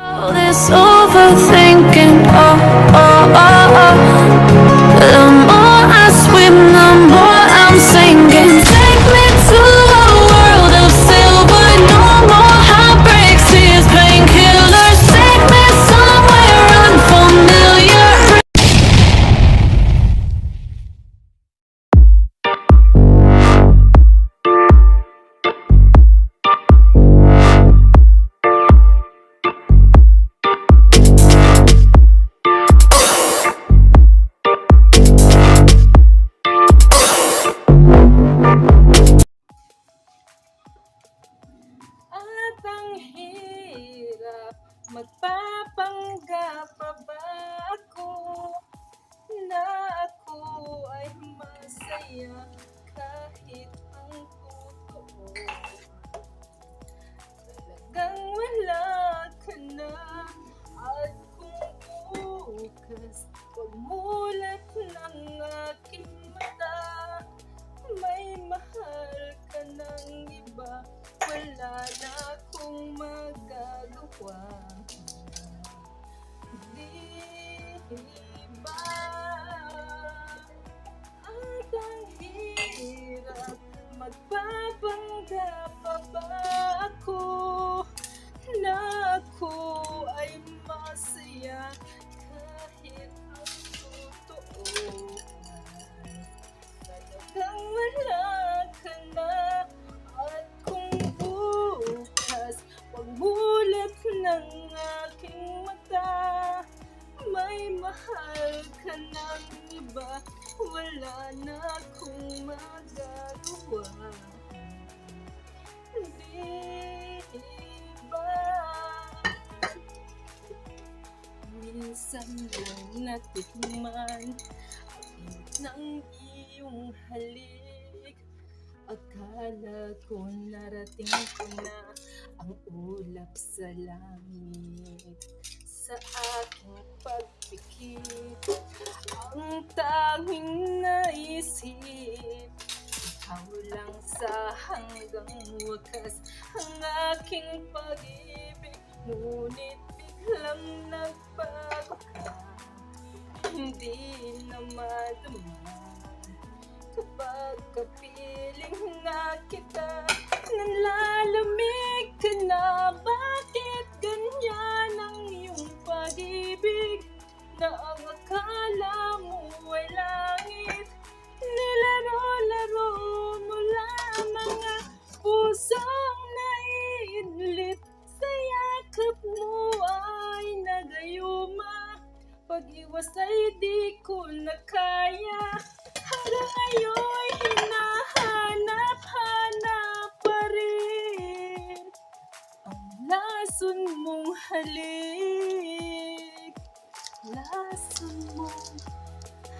All this overthinking, oh, oh, oh, oh. Magpapanggap pa ba ako Na ako ay masaya Kahit ang totoo? Talagang wala Wala na akong magagawa mahal ka ng iba Wala na akong magagawa. Di ba? Minsan lang natikman ng iyong halik. Akala ko narating ko na ang ulap sa langit. Sa aking pagpikit Ang tanging naisip Ikaw lang sa hanggang wakas Ang aking pag-ibig. Ngunit biglang nagbago ka hindi na madama Kapag kapiling na kita Nanlalamig ka na. Bakit ganyan ang iyong pag-ibig Na ang akala mo ay langit. Nilaro-laro mo lamang ang pusong naiinlit Sa yakap mo ay nagayuma. Pag-iwas ay di ko na kaya. Hanggang ngayon'y hinahanap-hanap pa rin Ang lason mong halik Lason mong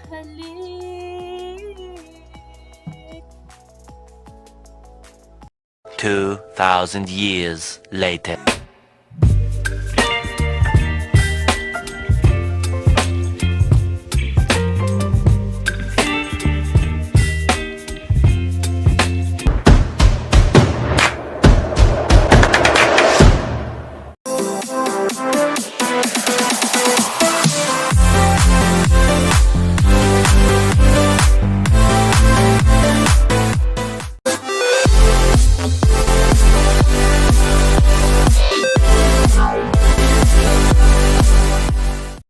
halik 2,000 years later.